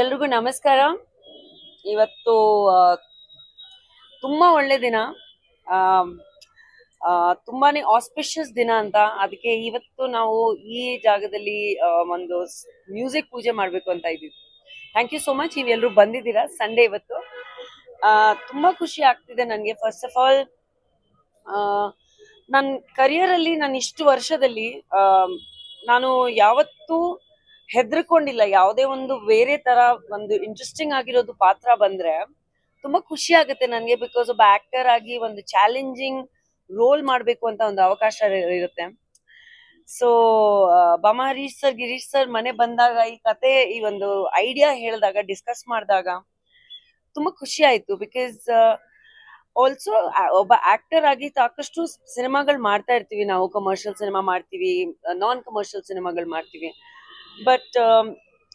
ಎಲ್ರಿಗೂ ನಮಸ್ಕಾರ. ಇವತ್ತು ತುಂಬಾ ಒಳ್ಳೆ ದಿನ. ತುಂಬಾನೇ ಆಸ್ಪಿಷಿಯಸ್ ದಿನ ಅಂತ. ಅದಕ್ಕೆ ಇವತ್ತು ನಾವು ಈ ಜಾಗದಲ್ಲಿ ಒಂದು ಮ್ಯೂಸಿಕ್ ಪೂಜೆ ಮಾಡ್ಬೇಕು ಅಂತ ಇದ್ದೀವಿ. ಥ್ಯಾಂಕ್ ಯು ಸೋ ಮಚ್ ನೀವೆಲ್ಲರೂ ಬಂದಿದ್ದೀರಾ ಸಂಡೇ ಇವತ್ತು. ಆ, ತುಂಬಾ ಖುಷಿ ಆಗ್ತಿದೆ ನನಗೆ. ಫಸ್ಟ್ ಆಫ್ ಆಲ್ ನನ್ನ ಕರಿಯರ್ ಅಲ್ಲಿ ನಾನು ಇಷ್ಟು ವರ್ಷದಲ್ಲಿ ನಾನು ಯಾವತ್ತೂ ಹೆದರ್ಕೊಂಡಿಲ್ಲ. ಯಾವುದೇ ಒಂದು ಬೇರೆ ತರ ಒಂದು ಇಂಟ್ರೆಸ್ಟಿಂಗ್ ಆಗಿರೋದು ಪಾತ್ರ ಬಂದ್ರೆ ತುಂಬಾ ಖುಷಿ ಆಗುತ್ತೆ ನನಗೆ ಬಿಕಾಸ್ ಒಬ್ಬ ಆಕ್ಟರ್ ಆಗಿ ಒಂದು ಚಾಲೆಂಜಿಂಗ್ ರೋಲ್ ಮಾಡ್ಬೇಕು ಅಂತ ಒಂದು ಅವಕಾಶ ಇರ- ಇರುತ್ತೆ. ಸೊ ಬಮ ಹರೀಶ್ ಸರ್, ಗಿರೀಶ್ ಸರ್ ಮನೆ ಬಂದಾಗ ಈ ಕತೆ, ಈ ಒಂದು ಐಡಿಯಾ ಹೇಳಿದಾಗ ಡಿಸ್ಕಸ್ ಮಾಡಿದಾಗ ತುಂಬಾ ಖುಷಿ ಆಯ್ತು ಬಿಕಾಸ್ ಆಲ್ಸೋ ಒಬ್ಬ ಆಕ್ಟರ್ ಆಗಿ ಸಾಕಷ್ಟು ಸಿನಿಮಾಗಳು ಮಾಡ್ತಾ ಇರ್ತೀವಿ ನಾವು ಕಮರ್ಷಿಯಲ್ ಸಿನಿಮಾ ಮಾಡ್ತೀವಿ ನಾನ್ ಕಮರ್ಷಿಯಲ್ ಸಿನಿಮಾಗಳು ಮಾಡ್ತೀವಿ. ಬಟ್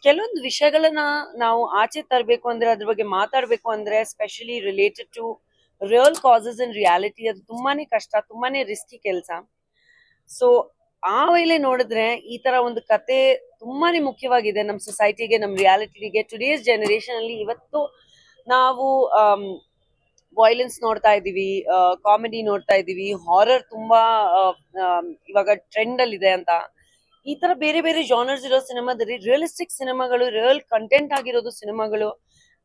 ಕೆಲವೊಂದು ವಿಷಯಗಳನ್ನ ನಾವು ಆಚೆ ತರಬೇಕು ಅಂದ್ರೆ ಅದ್ರ ಬಗ್ಗೆ ಮಾತಾಡ್ಬೇಕು ಅಂದ್ರೆ specially related to real causes and reality ಅದು ತುಂಬಾನೇ ಕಷ್ಟ ತುಂಬಾನೇ ರಿಸ್ಕಿ ಕೆಲಸ. ಸೊ ಆ ವೇಳೆ ನೋಡಿದ್ರೆ ಈ ತರ ಒಂದು ಕತೆ ತುಂಬಾನೇ ಮುಖ್ಯವಾಗಿದೆ ನಮ್ಮ ಸೊಸೈಟಿಗೆ ನಮ್ಮ ರಿಯಾಲಿಟಿಗೆ ಟುಡೇಸ್ ಜನರೇಷನ್ ಅಲ್ಲಿ ಇವತ್ತು ನಾವು ವಾಯ್ಲೆನ್ಸ್ ನೋಡ್ತಾ ಇದೀವಿ ಕಾಮಿಡಿ ನೋಡ್ತಾ ಇದೀವಿ ಹಾರರ್ ತುಂಬಾ ಆ, ಇವಾಗ ಟ್ರೆಂಡ್ ಅಲ್ಲಿ ಇದೆ ಅಂತ. ಈ ತರ ಬೇರೆ ಬೇರೆ ಜಾನರ್ಸ್ ಇರೋ ಸಿನಿಮಾದಲ್ಲಿ ರಿಯಲಿಸ್ಟಿಕ್ ಸಿನಿಮಾಗಳು ರಿಯಲ್ ಕಂಟೆಂಟ್ ಆಗಿರೋದು ಸಿನಿಮಾಗಳು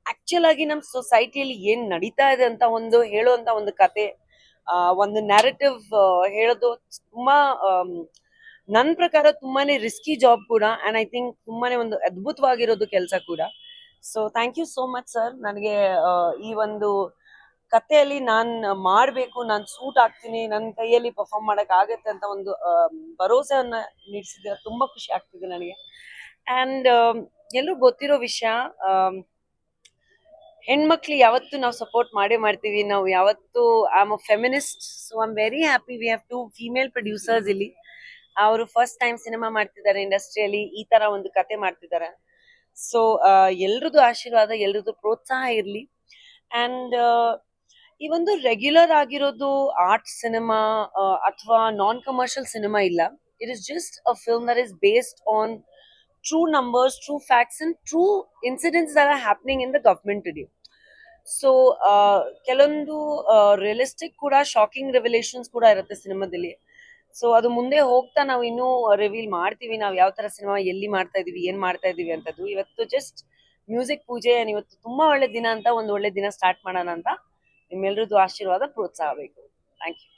ಆಕ್ಚುಲ್ ಆಗಿ ನಮ್ಮ ಸೊಸೈಟಿಯಲ್ಲಿ ಏನ್ ನಡೀತಾ ಇದೆ ಅಂತ ಒಂದು ಹೇಳುವಂತ ಒಂದು ಕತೆ ಒಂದು ನ್ಯಾರೇಟಿವ್ ಹೇಳೋದು ತುಂಬಾ ನನ್ನ ನನ್ ಪ್ರಕಾರ ತುಂಬಾನೇ ರಿಸ್ಕಿ ಜಾಬ್ ಕೂಡ ಅಂಡ್ ಐ ಥಿಂಕ್ ತುಂಬಾನೇ ಒಂದು ಅದ್ಭುತವಾಗಿರೋದು ಕೆಲಸ ಕೂಡ. So thank you so much sir ನನಗೆ ಈ ಒಂದು ಕಥೆಯಲ್ಲಿ ನಾನ್ ಮಾಡ್ಬೇಕು, ನಾನ್ ಸೂಟ್ ಆಗ್ತೀನಿ ನನ್ನ ಕೈಯಲ್ಲಿ ಪರ್ಫಾರ್ಮ್ ಮಾಡಕ್ ಆಗತ್ತೆ ಅಂತ ಒಂದು ಭರೋಸೆಯನ್ನ ನೀಡಿಸಿದ್ರೆ ತುಂಬಾ ಖುಷಿ ಆಗ್ತಿದೆ ನನಗೆ. ಅಂಡ್ ಎಲ್ಲರೂ ಗೊತ್ತಿರೋ ವಿಷಯ ಹೆಣ್ಮಕ್ಳು ಯಾವತ್ತು ನಾವು ಸಪೋರ್ಟ್ ಮಾಡೇ ಮಾಡ್ತೀವಿ. ನಾವು ಯಾವತ್ತು am a feminist so I am very happy we have two female producers ಇಲ್ಲಿ. ಅವರು ಫಸ್ಟ್ ಟೈಮ್ ಸಿನಿಮಾ ಮಾಡ್ತಿದ್ದಾರೆ ಇಂಡಸ್ಟ್ರಿಯಲ್ಲಿ ಈ ತರ ಒಂದು ಕತೆ ಮಾಡ್ತಿದ್ದಾರೆ. ಸೊ ಎಲ್ರದ್ದು ಆಶೀರ್ವಾದ, ಎಲ್ರದ್ದು ಪ್ರೋತ್ಸಾಹ ಇರ್ಲಿ. ಅಂಡ್ ಈ ಒಂದು ರೆಗ್ಯುಲರ್ ಆಗಿರೋದು ಆರ್ಟ್ ಸಿನಿಮಾ ಅಥವಾ ನಾನ್ ಕಮರ್ಷಿಯಲ್ ಸಿನಿಮಾ ಇಲ್ಲ it is just a film that is based on true numbers true facts and true incidents are happening in the government today so ಕೆಲವೊಂದು realistic ಕೂಡ shocking revolutions ಕೂಡ ಇರುತ್ತೆ ಸಿನಿಮಾದಲ್ಲಿ so ಅದು ಮುಂದೆ ಹೋಗ್ತಾ ನಾವು ಇನ್ನೂ ರಿವೀಲ್ ಮಾಡ್ತೀವಿ, ನಾವು ಯಾವ ತರ ಸಿನಿಮಾ ಎಲ್ಲಿ ಮಾಡ್ತಾ ಇದ್ದೀವಿ, ಏನ್ ಮಾಡ್ತಾ ಇದೀವಿ ಅಂತದ್ದು. ಇವತ್ತು ಜಸ್ಟ್ ಮ್ಯೂಸಿಕ್ ಪೂಜೆ ಇವತ್ತು ತುಂಬಾ ಒಳ್ಳೆ ದಿನ ಅಂತ, ಒಂದು ಒಳ್ಳೆ ದಿನ ಸ್ಟಾರ್ಟ್ ಮಾಡೋಣ ಅಂತ ನಿಮ್ಮೆಲ್ಲರದ್ದು ಆಶೀರ್ವಾದ ಪ್ರೋತ್ಸಾಹ ಬೇಕು. Thank you